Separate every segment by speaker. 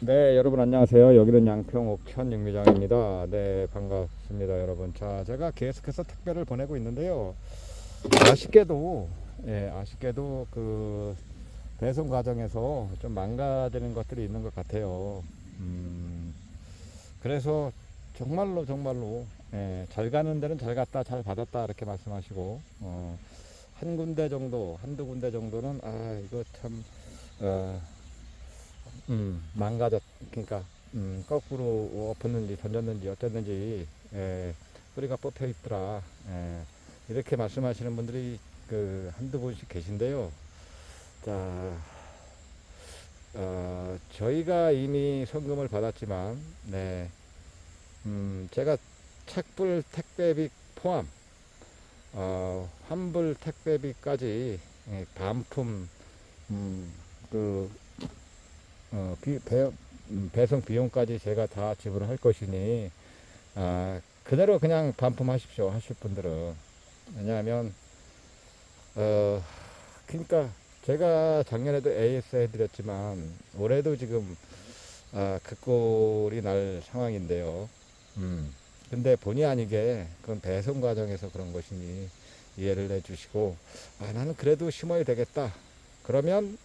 Speaker 1: 네, 여러분 안녕하세요. 여기는 양평 옥천 육미장입니다. 네, 반갑습니다, 여러분. 자, 제가 계속해서 택배를 보내고 있는데요. 아쉽게도, 예, 아쉽게도 그 배송 과정에서 좀 망가지는 것들이 있는 것 같아요. 음, 그래서 정말로 정말로 예, 잘 가는 데는 잘 갔다, 잘 받았다 이렇게 말씀하시고 어, 한 군데 정도, 한두 군데 정도는 아 이거 참 어, 음, 망가졌, 그러니까, 음, 거꾸로 엎었는지 던졌는지 어쨌는지, 예, 뿌리가 뽑혀 있더라. 예, 이렇게 말씀하시는 분들이 그 한두 분씩 계신데요. 자, 어, 저희가 이미 송금을 받았지만, 네, 음, 제가 착불 택배비 포함, 어, 환불 택배비까지 예, 반품, 음, 그, 어, 비, 배, 음, 배송 비용까지 제가 다 지불을 할 것이니 아, 그대로 그냥 반품하십시오 하실 분들은 왜냐하면 어, 그러니까 제가 작년에도 AS 해드렸지만 올해도 지금 아, 그 꼴이 날 상황인데요. 음. 근데 본의 아니게 그건 배송 과정에서 그런 것이니 이해를 해주시고 아 나는 그래도 심어야 되겠다. 그러면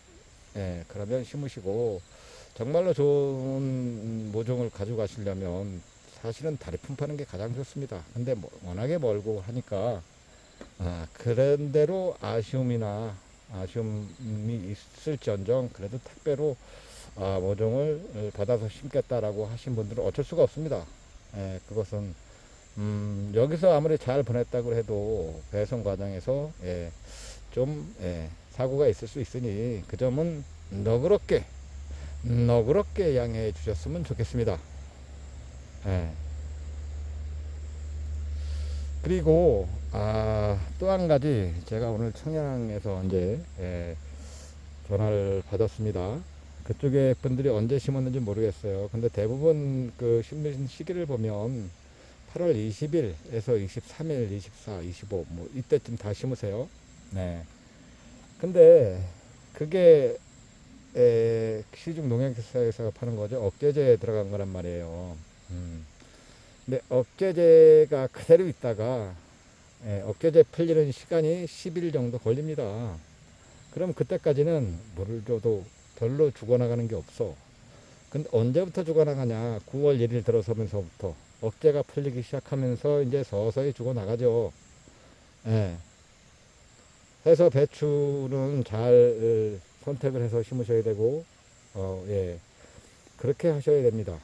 Speaker 1: 예, 그러면 심으시고 정말로 좋은 모종을 가져가시려면 사실은 다리 품파는 게 가장 좋습니다. 근데 뭐 워낙에 멀고 하니까 아, 그런 대로 아쉬움이나 아쉬움이 있을지언정 그래도 택배로 아, 모종을 받아서 심겠다라고 하신 분들은 어쩔 수가 없습니다. 예, 그것은 음, 여기서 아무리 잘 보냈다고 해도 배송 과정에서 예, 좀 예, 사고가 있을 수 있으니 그 점은 너그럽게 너그럽게 양해해 주셨으면 좋겠습니다. 예. 그리고 아, 또 한 가지 제가 오늘 청양에서 이제 예, 전화를 받았습니다. 그쪽에 분들이 언제 심었는지 모르겠어요. 근데 대부분 그 심는 시기를 보면 8월 20일에서 23일, 24, 25, 뭐 이때쯤 다 심으세요. 네. 근데 그게 에, 시중 농약사에서 파는 거죠. 억제제에 들어간 거란 말이에요. 음. 근데 억제제가 그대로 있다가 에, 억제제 풀리는 시간이 10일 정도 걸립니다. 그럼 그때까지는 물을 줘도 별로 죽어나가는 게 없어. 근데 언제부터 죽어나가냐? 9월 1일 들어서면서부터 억제가 풀리기 시작하면서 이제 서서히 죽어나가죠. 예. 해서 배추는 잘 선택을 해서 심으셔야 되고, 어, 예. 그렇게 하셔야 됩니다.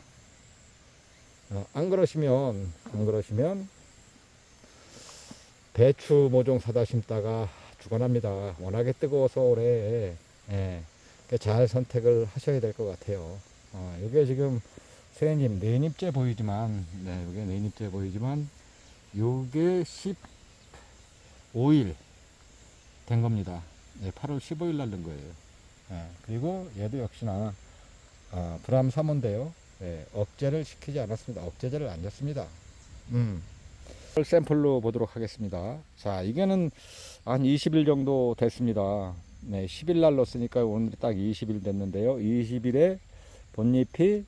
Speaker 1: 어, 안 그러시면, 안 그러시면, 배추 모종 사다 심다가 죽어납니다. 워낙에 뜨거워서 올해, 예. 잘 선택을 하셔야 될 것 같아요. 어, 이게 지금 세님 네잎째 보이지만, 네, 이게 네잎째 보이지만, 요게 15일 된 겁니다. 네, 8월 15일 날 된 거예요. 예, 그리고 얘도 역시나 아, 브람 3호인데요. 예, 억제를 시키지 않았습니다. 억제제를 안 줬습니다. 음. 샘플로 보도록 하겠습니다. 자, 이게는 한 20일 정도 됐습니다. 네, 10일 날 넣었으니까 오늘 딱 20일 됐는데요. 20일에 본잎이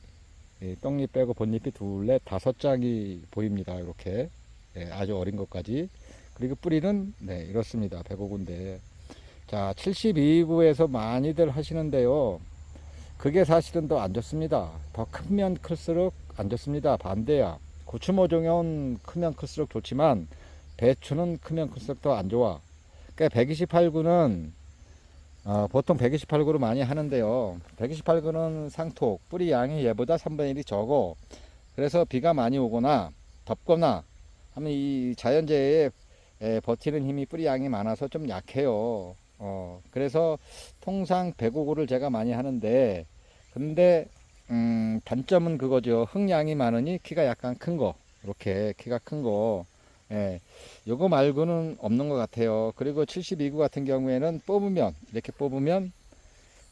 Speaker 1: 예, 떡잎 빼고 본잎이 둘레 다섯 장이 보입니다. 이렇게 예, 아주 어린 것까지. 그리고 뿌리는 네, 이렇습니다. 105군데. 자, 72구에서 많이들 하시는데요. 그게 사실은 더 안 좋습니다. 더 크면 클수록 안 좋습니다. 반대야. 고추 모종은 크면 클수록 좋지만 배추는 크면 클수록 더 안 좋아. 그러니까 128구는 어, 보통 128구로 많이 하는데요. 128구는 상톡, 뿌리 양이 얘보다 3분의 1이 적어. 그래서 비가 많이 오거나 덥거나 하면 이 자연재해에 에, 버티는 힘이 뿌리 양이 많아서 좀 약해요. 어, 그래서 통상 105구를 제가 많이 하는데, 근데, 음, 단점은 그거죠. 흙양이 많으니 키가 약간 큰 거. 이렇게 키가 큰 거. 예, 요거 말고는 없는 것 같아요. 그리고 72구 같은 경우에는 뽑으면, 이렇게 뽑으면,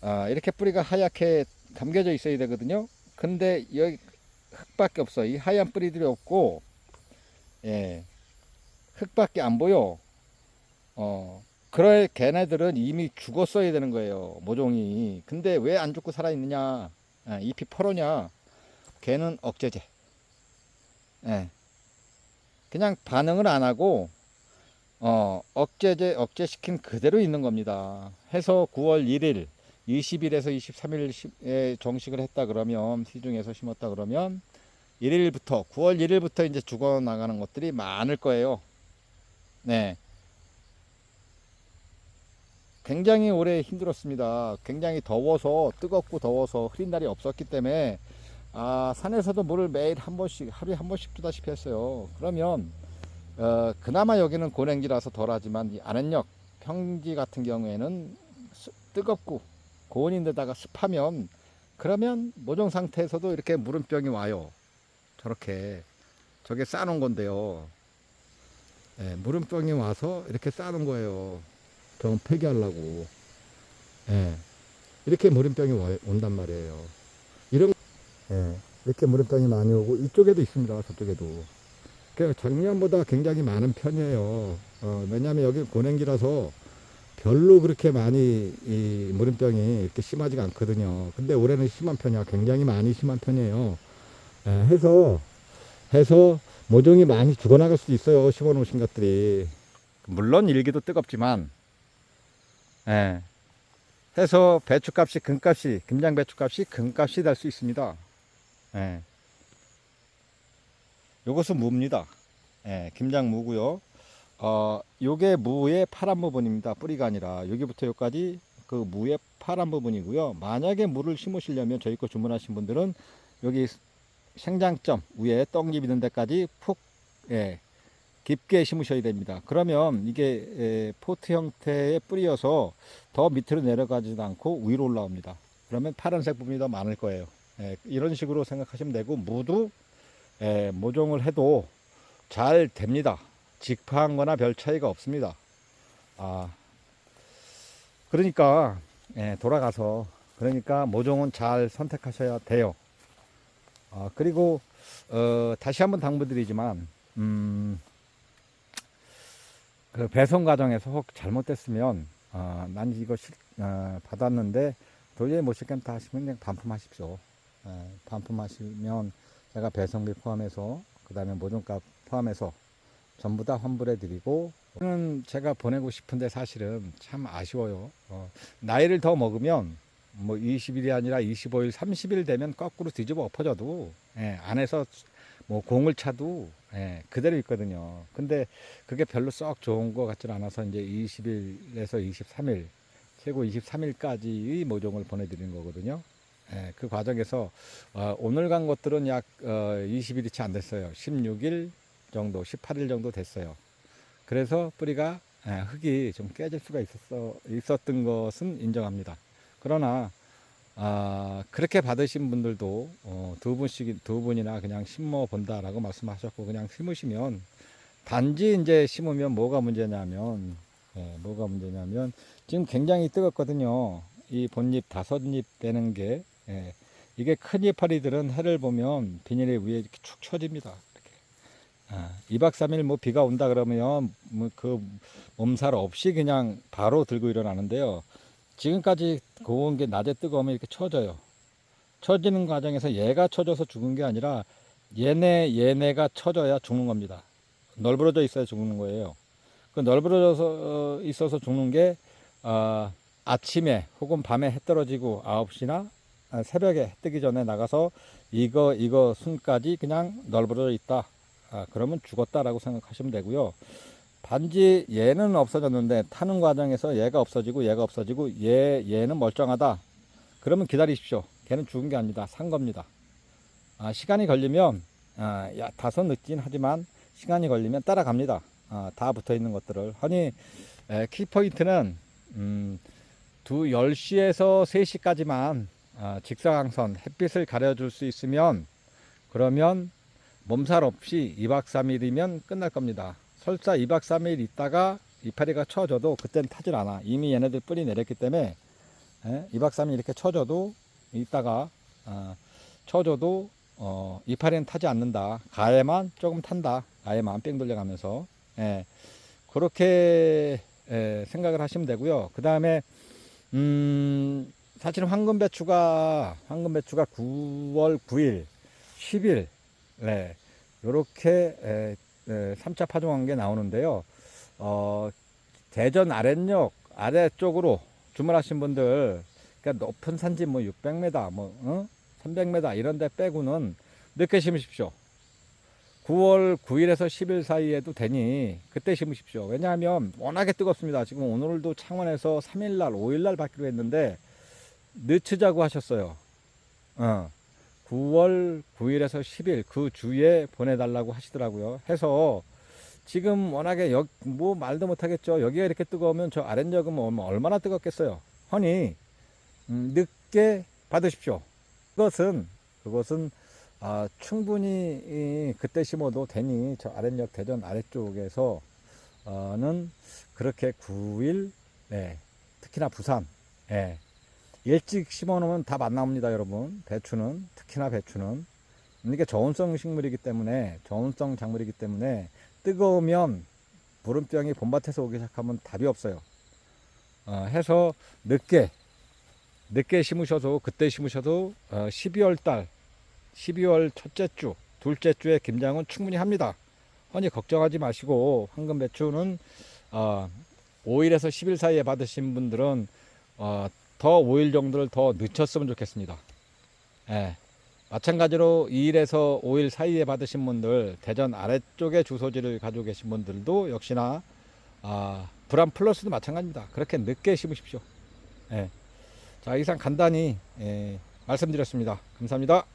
Speaker 1: 아, 이렇게 뿌리가 하얗게 감겨져 있어야 되거든요. 근데 여기 흙밖에 없어. 이 하얀 뿌리들이 없고, 예, 흙밖에 안 보여. 어, 그래 걔네들은 이미 죽었어야 되는 거예요. 모종이. 근데 왜 안 죽고 살아 있느냐? 예, 잎이 퍼러냐 걔는 억제제 예. 그냥 반응을 안 하고 어, 억제제 억제시킨 그대로 있는 겁니다 해서 9월 1일 20일에서 23일에 정식을 했다 그러면 시중에서 심었다 그러면 1일부터 9월 1일부터 이제 죽어 나가는 것들이 많을 거예요. 네. 굉장히 오래 힘들었습니다. 굉장히 더워서 뜨겁고 더워서 흐린 날이 없었기 때문에 아, 산에서도 물을 매일 한 번씩 하루에 한 번씩 주다시피 했어요. 그러면 어, 그나마 여기는 고랭지라서 덜하지만 이 아랫역 평지 같은 경우에는 스- 뜨겁고 고온인데다가 습하면 그러면 모종 상태에서도 이렇게 물음병이 와요. 저렇게 저게 싸놓은 건데요. 예, 물음병이 와서 이렇게 싸놓은 거예요. 좀 폐기하려고. 예, 이렇게 물음병이 와- 온단 말이에요. 이런 예, 이렇게 물음병이 많이 오고 이쪽에도 있습니다. 저쪽에도. 그 작년보다 굉장히 많은 편이에요. 어, 왜냐하면 여기 고냉지라서 별로 그렇게 많이 이 물음병이 이렇게 심하지가 않거든요. 근데 올해는 심한 편이야. 굉장히 많이 심한 편이에요. 예, 해서 해서 모종이 많이 죽어나갈 수도 있어요. 심어 놓으신 것들이. 물론 일기도 뜨겁지만 예. 해서 배추값이 금값이 김장 배추값이 금값이 될 수 있습니다. 예. 요것은 무입니다. 예, 김장 무고요. 어, 요게 무의 파란 부분입니다. 뿌리가 아니라 여기부터 여기까지 그 무의 파란 부분이고요. 만약에 무를 심으시려면 저희 거 주문하신 분들은 여기 생장점 위에 떡잎 있는 데까지 푹 예, 깊게 심으셔야 됩니다. 그러면 이게 예, 포트 형태의 뿌리여서 더 밑으로 내려가지도 않고 위로 올라옵니다. 그러면 파란색 부분이 더 많을 거예요. 예, 이런 식으로 생각하시면 되고 무도 예, 모종을 해도 잘 됩니다. 직파한 거나 별 차이가 없습니다. 아, 그러니까, 예, 돌아가서, 그러니까 모종은 잘 선택하셔야 돼요. 아, 그리고, 어, 다시 한번 당부드리지만, 음, 그 배송 과정에서 혹 잘못됐으면, 아, 난 이거 실, 아, 받았는데, 도저히 못 시겠다 하시면 그냥 반품하십시오. 예, 반품하시면 제가 배송비 포함해서, 그 다음에 모종값 포함해서 전부 다 환불해 드리고 는 제가 보내고 싶은데 사실은 참 아쉬워요. 어, 나이를 더 먹으면 뭐 20일이 아니라 25일, 30일 되면 거꾸로 뒤집어 엎어져도 예, 안에서 뭐 공을 차도 예, 그대로 있거든요. 근데 그게 별로 썩 좋은 것 같지는 않아서 이제 20일에서 23일, 최고 23일까지의 모종을 보내드리는 거거든요. 예, 그 과정에서 어, 오늘 간 것들은 약 어, 20일이 채 안 됐어요. 16일 정도, 18일 정도 됐어요. 그래서 뿌리가 예, 흙이 좀 깨질 수가 있었어, 있었던 것은 인정합니다. 그러나 아, 그렇게 받으신 분들도 어, 두 분씩 두 분이나 그냥 심어 본다라고 말씀하셨고 그냥 심으시면 단지 이제 심으면 뭐가 문제냐면 예, 뭐가 문제냐면 지금 굉장히 뜨겁거든요. 이 본잎 다섯 잎 되는 게 예, 이게 큰 이파리들은 해를 보면 비닐에 위에 이렇게 축 처집니다. 이렇게. 아, 2박 3일 뭐 비가 온다 그러면 뭐 그 몸살 없이 그냥 바로 들고 일어나는데요. 지금까지 고온 게 낮에 뜨거우면 이렇게 쳐져요. 쳐지는 과정에서 얘가 쳐져서 죽은 게 아니라 얘네 얘네가 쳐져야 죽는 겁니다. 널브러져 있어야 죽는 거예요. 그 널브러져서 어, 있어서 죽는 게 아, 아침에 혹은 밤에 해 떨어지고 9시나 아, 새벽에 해 뜨기 전에 나가서 이거 이거 순까지 그냥 널브러져 있다. 아, 그러면 죽었다라고 생각하시면 되고요. 반지 얘는 없어졌는데 타는 과정에서 얘가 없어지고 얘가 없어지고 얘 얘는 멀쩡하다. 그러면 기다리십시오. 걔는 죽은 게 아닙니다. 산 겁니다. 아, 시간이 걸리면 아, 야, 다소 늦긴 하지만 시간이 걸리면 따라갑니다. 아, 다 붙어 있는 것들을. 아니 에, 키포인트는 음, 두 10시에서 3시까지만 아, 직사광선 햇빛을 가려줄 수 있으면 그러면 몸살 없이 2박 3일이면 끝날 겁니다. 설사 2박 3일 있다가 이파리가 쳐져도 그때는 타질 않아. 이미 얘네들 뿌리 내렸기 때문에 예, 2박 3일 이렇게 쳐져도 있다가 아, 쳐져도 어, 이파리는 타지 않는다. 가에만 조금 탄다. 가에만 뺑 돌려가면서 예, 그렇게 예, 생각을 하시면 되고요. 그 다음에 음, 사실 황금 배추가 황금 배추가 9월 9일, 10일 네. 요렇게 에, 에, 3차 파종한 게 나오는데요. 어, 대전 아랫역 아래쪽으로 주문하신 분들 그러니까 높은 산지 뭐 600m 뭐 어? 300m 이런 데 빼고는 늦게 심으십시오. 9월 9일에서 10일 사이에도 되니 그때 심으십시오. 왜냐하면 워낙에 뜨겁습니다. 지금 오늘도 창원에서 3일날, 5일날 받기로 했는데 늦추자고 하셨어요. 어. 9월 9일에서 10일 그 주에 보내달라고 하시더라고요. 해서 지금 워낙에 여, 뭐 말도 못하겠죠. 여기가 이렇게 뜨거우면 저 아랫역은 뭐 얼마나 뜨겁겠어요. 허니 음, 늦게 받으십시오. 그것은 그것은 아, 충분히 이, 그때 심어도 되니 저 아랫역 대전 아래쪽에서 는 그렇게 9일 네, 특히나 부산 예, 일찍 심어놓으면 다 맛나옵니다 여러분. 배추는 특히나 배추는. 이게 저온성 식물이기 때문에 저온성 작물이기 때문에 뜨거우면 부름병이 봄밭에서 오기 시작하면 답이 없어요. 어, 해서 늦게 늦게 심으셔도 그때 심으셔도 어, 12월 달 12월 첫째 주 둘째 주에 김장은 충분히 합니다. 허니 걱정하지 마시고 황금 배추는 어, 5일에서 10일 사이에 받으신 분들은 어, 더 5일 정도를 더 늦췄으면 좋겠습니다. 예. 마찬가지로 2일에서 5일 사이에 받으신 분들, 대전 아래쪽에 주소지를 가지고 계신 분들도 역시나 아, 불안 플러스도 마찬가지입니다. 그렇게 늦게 심으십시오. 예. 자, 이상 간단히 예, 말씀드렸습니다. 감사합니다.